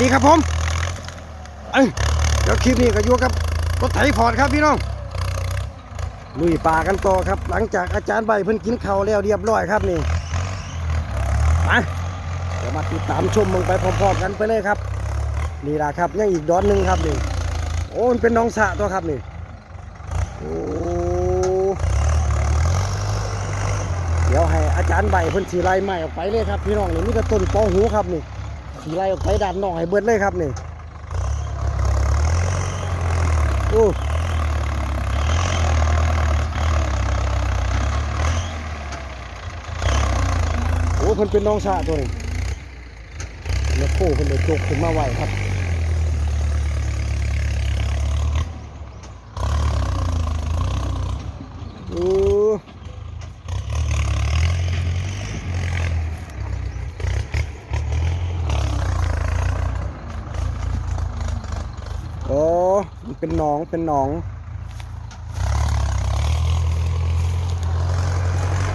ดีครับผมเอ้ยเดี๋ยวคลิปนี้ก็อยู่กับรถไถพอร์ตครับพี่น้องลุยป่ากันต่อครับ หลังจากอาจารย์ใบเพิ่นกินข้าวแล้วเรียบร้อยครับนี่มาเดี๋ยวมาติดตามชมมึงไปพร้อมๆกันไปเลยครับนี่ล่ะครับยังอีกดอนหนึ่งครับนี่โอ้มันเป็นน้องสะตัวครับนี่โอ้เดี๋ยวให้อาจารย์ใบเพิ่นสีไล่ใหม่ออกไปเลยครับ พี่น้องนี่มีแต่ต้นปอหูครับนี่ สีไล่ออกไปดันน้องให้เบิดเลยครับนี่โอ้โอ้เพิ่นเป็นน้องสระตัวนี้แล้วโค้เพิ่นเลยจกขึ้นมาไหวครับโอ้โอ้มัน เป็นหนองเป็นหนอง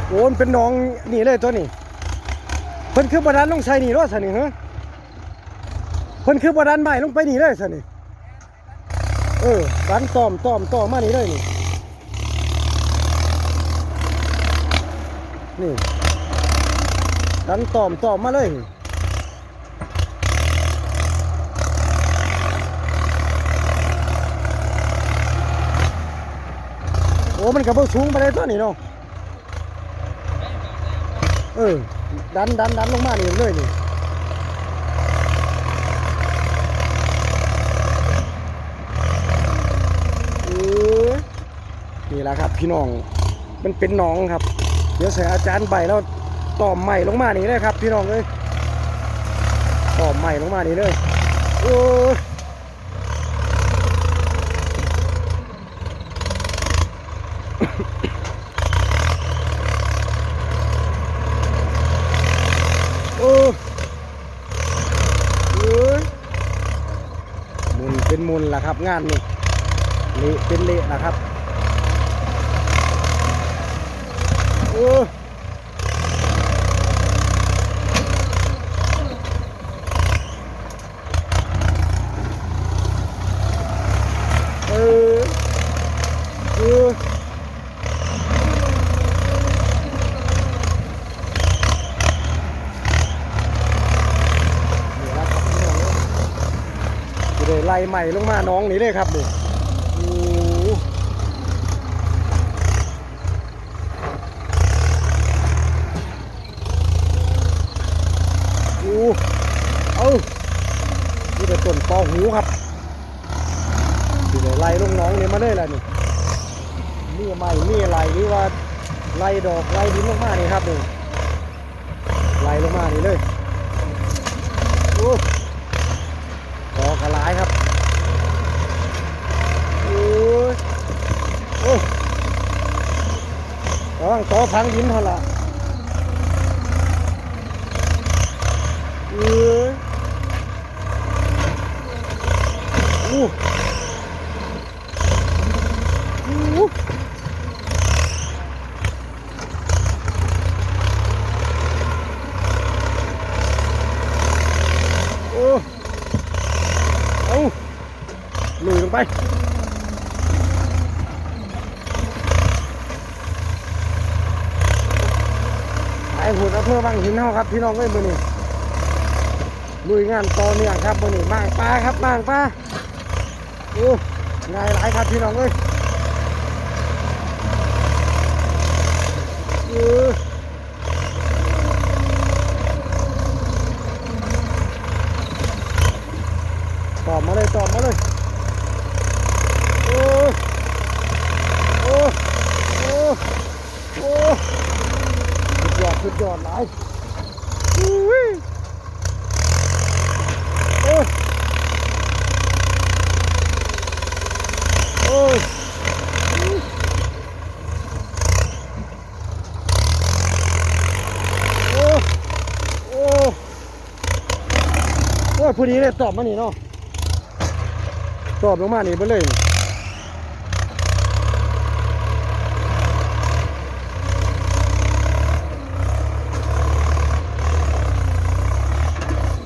โอ้นเป็นหนองนี่เลยตัวนี้เพิ่นคือบาดาลลงใส่นี่รถซะนี่ฮะเพิ่นคือบาดาลใหม่ลงไปนี่เลยซะนี่เออดันตอมตอมตอมมานี่เลยนี่นี่ดันตอมตอมมาเลย อ้มันกับพวกสูงไปเลยตัวนี้เนาะเออดันดันดันลงมานี่เลยนี่เออนี่แหละครับพี่น้องมันเป็นหนองครับ เดี๋ยวใส่อาจารย์ใบแล้วต่อมใหม่ลงมานี่เลยครับ พี่น้องเลยต่อมใหม่ลงมานี่เลยโอ้ยโอ้ยเอ้ยมุนเป็นมุนล่ะครับ งานนี่เละเป็นเละนะครับ โอ้ยเออเออนี่ละครับพี่น้องเอ้ยจะได้ไล่ใหม่ลงมาน้องนี่เลยครับนี่โอ้โหเอ้านี่เป็นต้นปอหูครับที่ได้ไล่ลงน้องนี่มาเลยล่ะนี่นี่ใหม่นี่ไหลหรือว่าไล่ดอกไล่ดินลงมานี่ครับนี่ไล่ลงมานี่เลยโอ้ดอกกระหลายครับโอ้ยโอ้ ระวังต่อพังดินเท่าละเอ้ยโอ้โอ้โอ้เอาลุยลงไป ไอ้หุ่นอำเภอบางหินเฮา ครับพี่น้องเอ้ยมือนี้ลุยงานต่อเนื่องครับมือนี้มางปลาครับมางปลาโอ้ง่ายหลายครับพี่น้องเอ้ยเออีเลยตอบมานี่เนาะตอบลงมานี่ไปเลย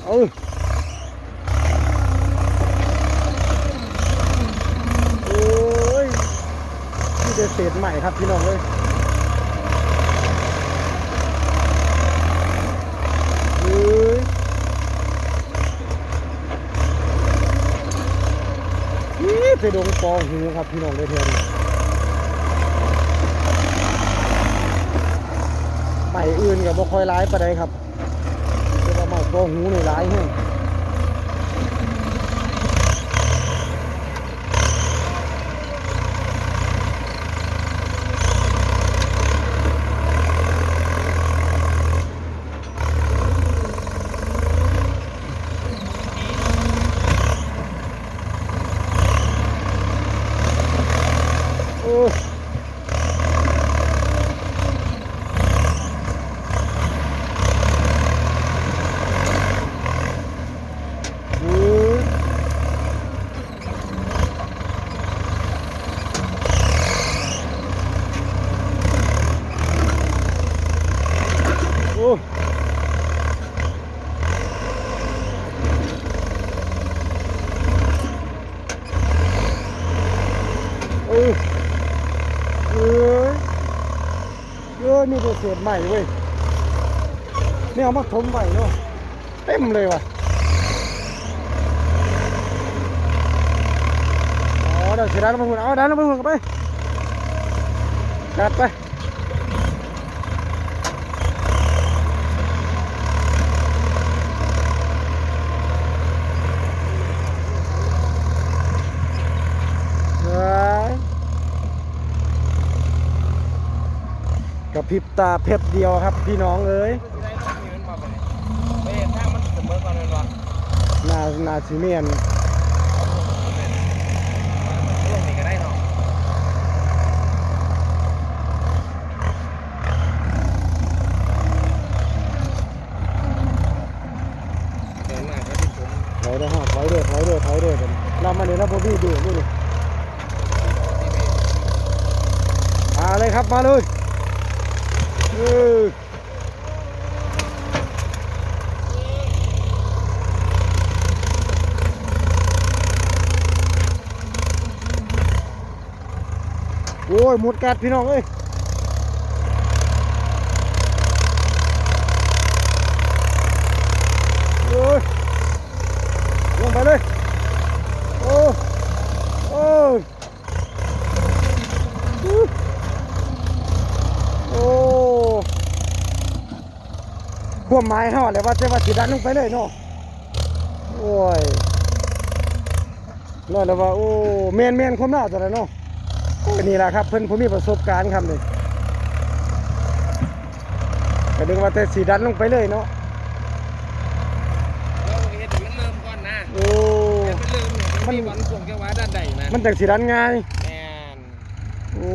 ออโอ้ยนี่จะเศษใหม่ครับพี่น้องเลย ไปดงปองหูครับพี่น้องได้เทียนใหม่อื่นกับบ่ค่อยร้ายประเดครับแต่ว่าใหม่ปองหูนี่ร้ายแห้ง โอ้ยโอ้ย โอ้ยเออเอ้ยเอ้ยมีแต่เศษใหม่เว้ยนี่เอามาถมใหม่เนาะเต็มเลยว่ะอ๋อเดี๋ยวเสียดายน้ำมันหุ่นเอาดันน้ำมันหุ่นไปจัดไปเฮ้ย กระ พริบตาเพชรเดียวครับ พี่น้องเอ้ยสิได้ต้องยืนมาไปไปเห็นทางมันเสมอก่อนเลยว่ะนานาซีเมียน ลงนี่ก็ได้เนาะเดินหน้าก็ที่ผม ถอยเลยฮะถอยเลยถอยเลยถอยเลยกันเรามาเนี่ยเราบอบี้ดูดูดิมาเลยครับมาเลยเออโอ้ ยหมดกัดพี่น้องเอ้ยโอ้ยลงไปเลย โอ้โอ้ยดูโอ้พวกไม้ห่อเลยว่าจะว่าสิดันลงไปเลยเนาะโอ้ยนั่นและว่าโอ้เมนเมนความน่าจะเลยเนาะ โอ้ยนี่แหละครับเพิ่นผมมีประสบการณ์ครับนี่ก็ดึงว่าแต่สีดันลงไปเลยเนาะเราเห็นมันเริ่มก่อนนะโอ้เห็นมันเริ่มเนี่ยมันมีวันส่งแค่ว่าด้านใดนะมันจากสีดันง่ายแมนโอ้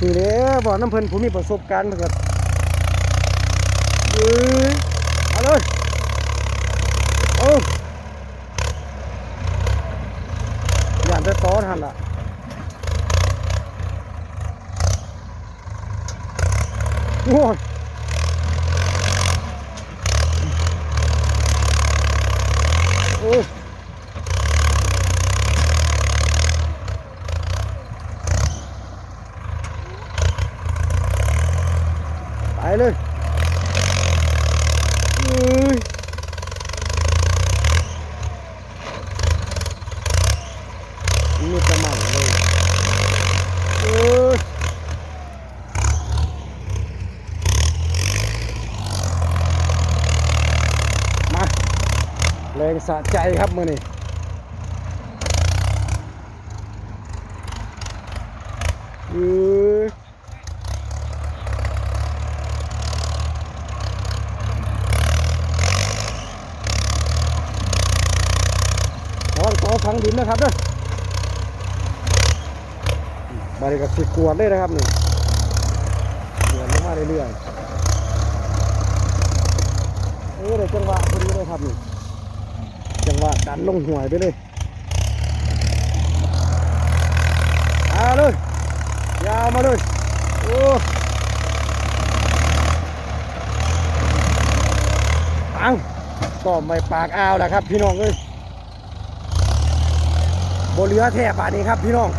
นี่เด้อบอกน้ำเพิ่นผมมีประสบการณ์เหมือนกันเอ้ยเอาเลยโอ้ย่านจะต้อนหันล่ะ โอ้ยโอ้ย ไปเลยเอ้ยมีกระหม่อมเลยเอ้ยมาแรง สะใจครับมือนี่เอ้ยระวังต่อฝังดินนะครับเด้อบาริกับสิกวดเลยนะครับนี่เดือนลงมาเรื่อยๆเออเดี๋ยวจังหวะพอดีเลยครับนี่ง ดันลงห่วยไปเลยเอาเลยยาวมาเลยโอ้ปังต่อไม่ปากอ่าวแหละครับ พี่น้องเอ้ยบเหลือแทบบาดนี้ครับพี่น้อง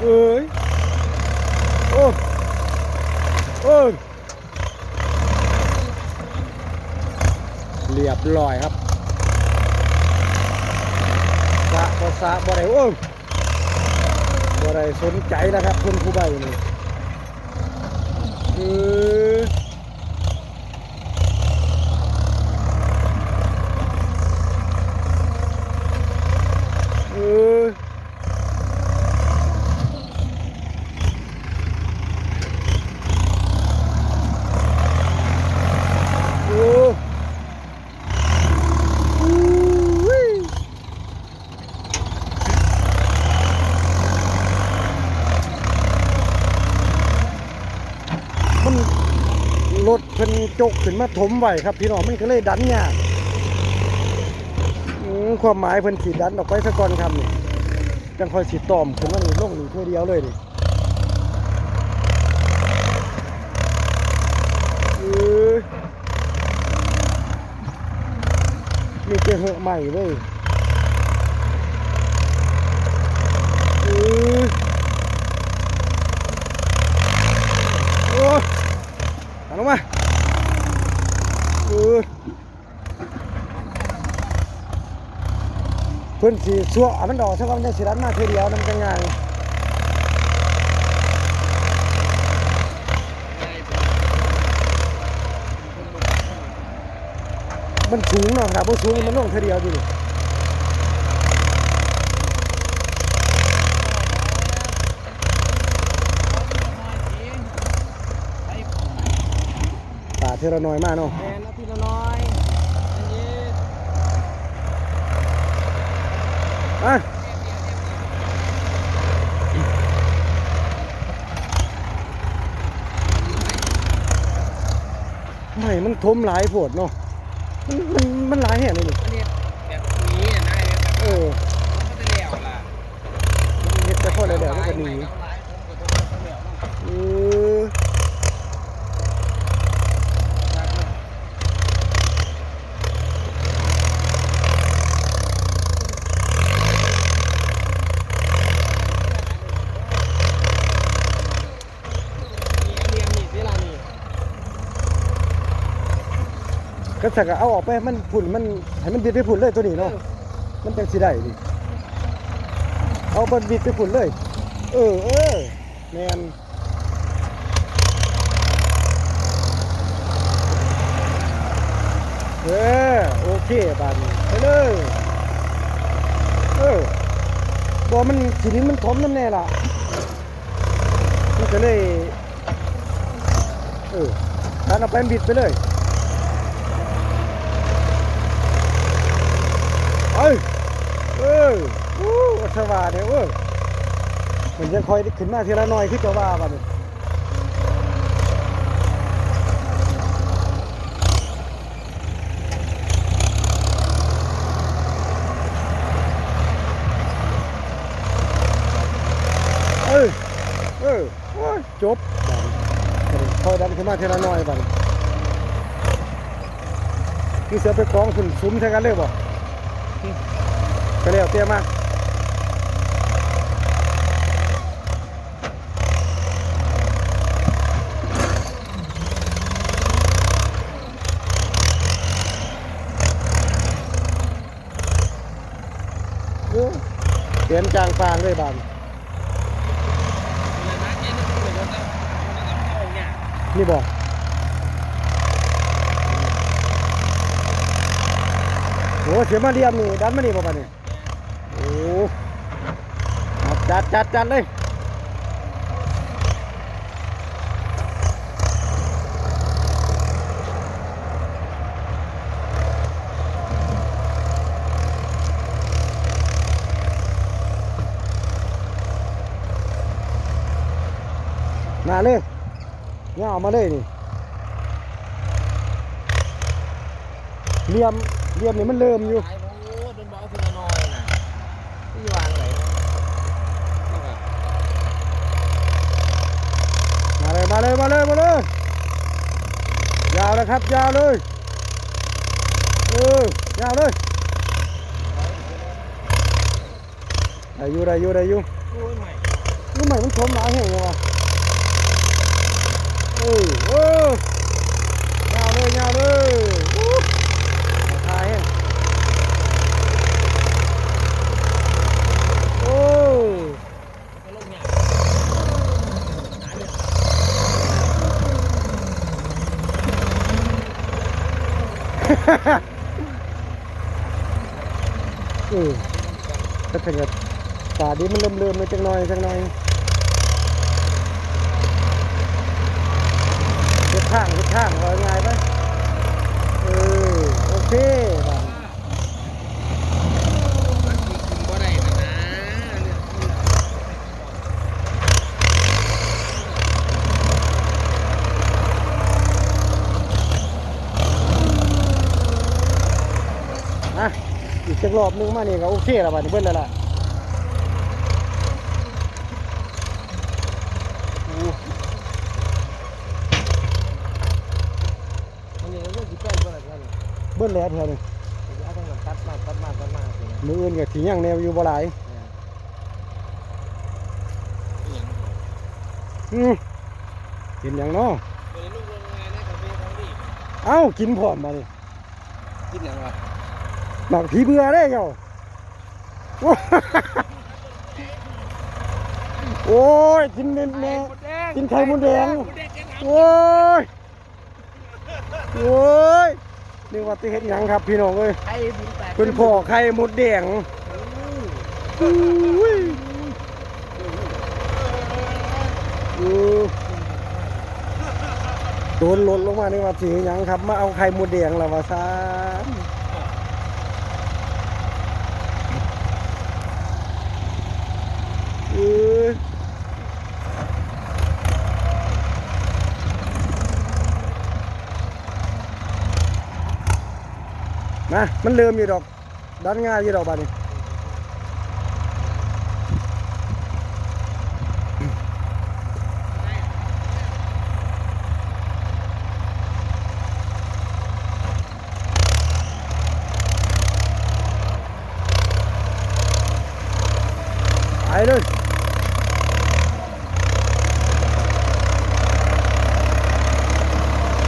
เอ้ยโอ้โอ้ยเรียบร้อยครับ สะบ่สะบ่ได้โอ้บ่ได้สนใจแล้วครับคุณผู้ใบนี่คืออ โอ้อุ้ย มันรถเพิ่นจกขึ้นมาถมไว้ครับ พี่น้องมันก็เลยดันยากอืมความหมายเพิ่นสิดันออกไปซะก่อนครับนี่จังคอยสิตอมขึ้นมานี่ลงนี่เท่าเดียวเลยนี่มีเจเหอะใหม่เว้ยเออโอ้ยเอาลงมาเออเพิ่นสีสัวเอามันดอกซะก่อนได้สิรันมาเท่อเดียวมันจะง่ายมันสูงเนาะครับบ่สูงมันลงเท่อเดียวดิป่าเทอละน้อยมากเนาะน้อยอันนี้ อะไม่มันทมหลายโพดเนาะ มันมันมันหลายแห่งเลยนี่ อันนี้แบบนี้นะนายแบบ เออ มันจะเลี้ยวล่ะ มันเฮ็ดแต่พอแล้วเดี๋ยวมันก็หนี หลายผมก็ต้องเลี้ยว เออ นี่เรียนนี่เวลานี่ ก็ สักเอาออกไปให้มันผุ่นมันให้มันบิดไปผุ่นเลยตัวนี้เนาะมันจังสิได้ดิเอาบนบิดไปผุ่นเลย เออเออแมนเออโอเคบานนี้ไปเลยเออบอกมันสีนี้มันทมน้ำแน่ล่ะมันก็เลยเออดันเอาไปบิดไปเลย เอ้ยเอออู้วัชวาเนี่ยเว้ยมันจะคอยขึ้นมาทีละน่อยขึ้นจะว่าบัดนี้เอ้ยเออโอ้ยจบคอยดันขึ้นมาทีละน่อยบัดนี้คือเสือไปกองขึ้นซุ้มใช่กันเลยบ่ ก็เลยเอาเตี้ยมากเออเปลี่ยนกลางฟางเลยบานเวลานักเนี่ยนี่คือเราต้องเราต้องเข้าเนี่ย นี่บอก โอ้เสียมาเดียมนี่ดันมานี่บ่ปานนี่โอ้จัดจัดจัดเลยมาเลยเนี่ยเอามาเลยนี่เหลี่ยม เหลี่ยมนี่มันเริ่มอยู่หลายโอ้โดนบอกทีละน้อยนะที่วางไหนนี่ก็มาเลยมาเลยมาเลยมาเลยยาวนะครับยาวเลยเออยาวเลยได้อยู่ได้อยู่ได้อยู่โอ้ยใหม่รู้ไหมมมันชมหลายแห่งเลยวะเออเออยาวเลยยาวเลยอู้ทายแห่งโอ้ ก็ลงเนี่ยหาเรื่อง เออก็ถึงกับตาดีมันเริ่มเริ่มเลยจังหน่อยจังหน่อยเฮ็ดข้างเฮ็ดข้างว่าง่ายไปเออโอเคบัดนี้ มันสิกินบ่ได้นะนะเรื่องนี้ล่ะ อะอีกจักรอบ หนึงมานี่ก็โอเคแล้วบัดนี้เบิ้ลแล้วล่ะมันนี่เรื่องสิแป้งบ่ได้กันเบิ้ลแล้วแถวนี้จะเอาทางนั้นตัดมาตัดมาตัดมาสินะมืออื่นก็สิยังแนวอยู่บ่หลายเนี่ยอีหยังอืมกินหยังเนาะบ่ได้ลงโรงงานนะกับเบของดีเอ้ากินพร้อมมานี่กินหยังวะ หมักผีเบื่อได้เจ้าโอ้ยโอ้ยกินเน้นแน่กินไข่มดแดงโอ้ยโอ้ยนี่ว่าจะเห็นหยังครับพี่น้องเอ้ยไอ้บุญแตกเป็นพ่อไข่มดแดงอุ้ยอือโดนหล่นลงมานี่ว่าสิเห็นหยังครับ มาเอาไข่มดแดงแล้วว่าซานเออ มามันเริ่มอยู่ดอกดันง่ายอยู่ดอกบาดนี้ไปเลย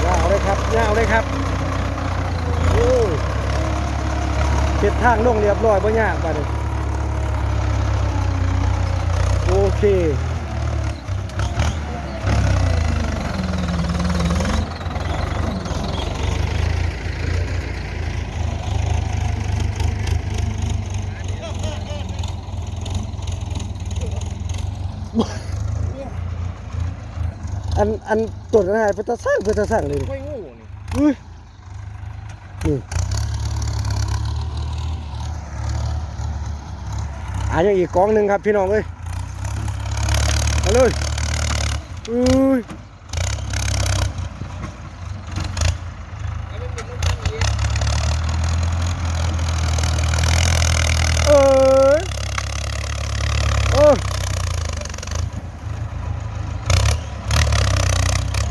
ยาวเลยครับยาวเลยครับ โอ้ เก็บทางลงเรียบร้อยบ่ยากไปเลยโอเคอันอันตัวนั้นหายไปตะสร้างไปตะสร้างเลยไม่งูนี่อุ้ยนี่ อะยังอีกกองหนึ่งครับพี่น้องเอ้ยมาเลยอุ้ย ไอ้มันเป็นลูกตั้งเยอะ เอ้ยโอ้ย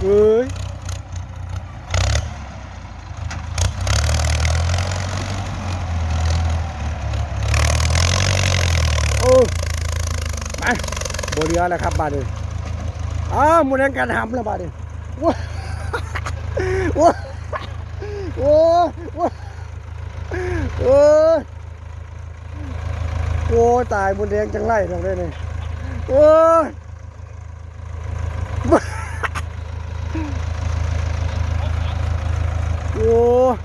เอ้ยโอ้มา อแล้วครับบาดนี้อ้าวมูแดงกันหำแล้วบาดนี้ว้าว้าโอ้ว้าโอ้โอ้ตายบนแดงจังไรตรงนี้นี่โอ้ย โอ้ย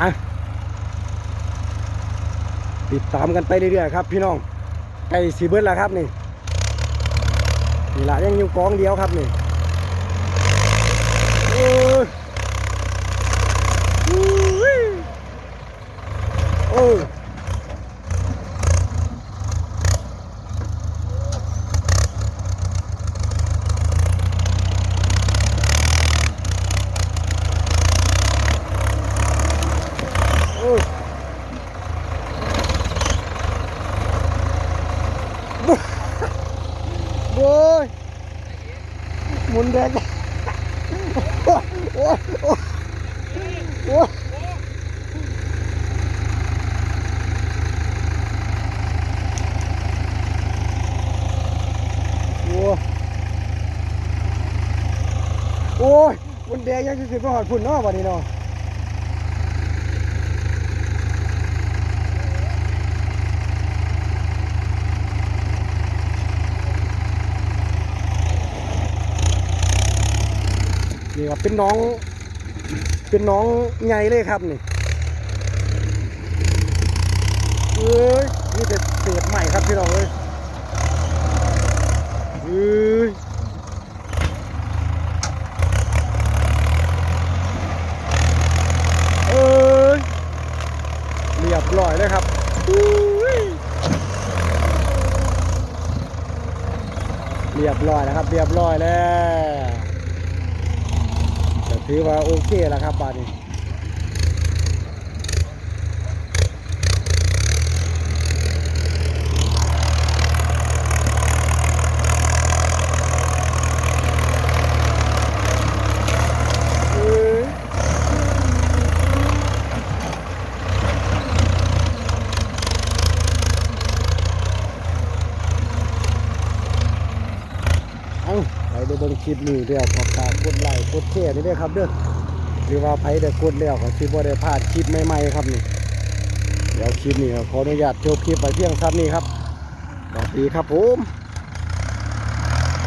อะ ติดตามกันไปเรื่อยๆครับ พี่น้องไก่สีเบิร์ดแล้วครับนี่นี่ละยังอยู่กองเดียวครับนี่โอ้ยอุ้ยโอ้ยโอ้ย โอ้ย ดงยังสิ ขึ้นไปหอดพุ่นเนาะวันนี้เนาะนี่ครับเป็นน้อง เป็นน้องใหญ่เลยครับนี่เอ้ยนี่เป็นเศษใหม่ครับพี่น้องเอ้ยเอ้ยเอ้ยเรียบร้อยเลยครับอุ้ยเรียบร้อยแล้วครับ เรียบร้อยแล้วถือว่าโอเคแล้วครับบาดนี้ เอ้ยเอาไปได้เบิ่งค ลิปนี้เดียวขอฝากกดไลค์กดแชร์นี่เด้อครับเด้อหรือว่าไผได้กดแล้วก็สิบ่ได้พลาดคลิปใหม่ๆครับนี่เดี๋ยวคลิปนี้ขออนุญาตจบคลิปไปเพียงเท่านี้ครับสวัสดีครับผม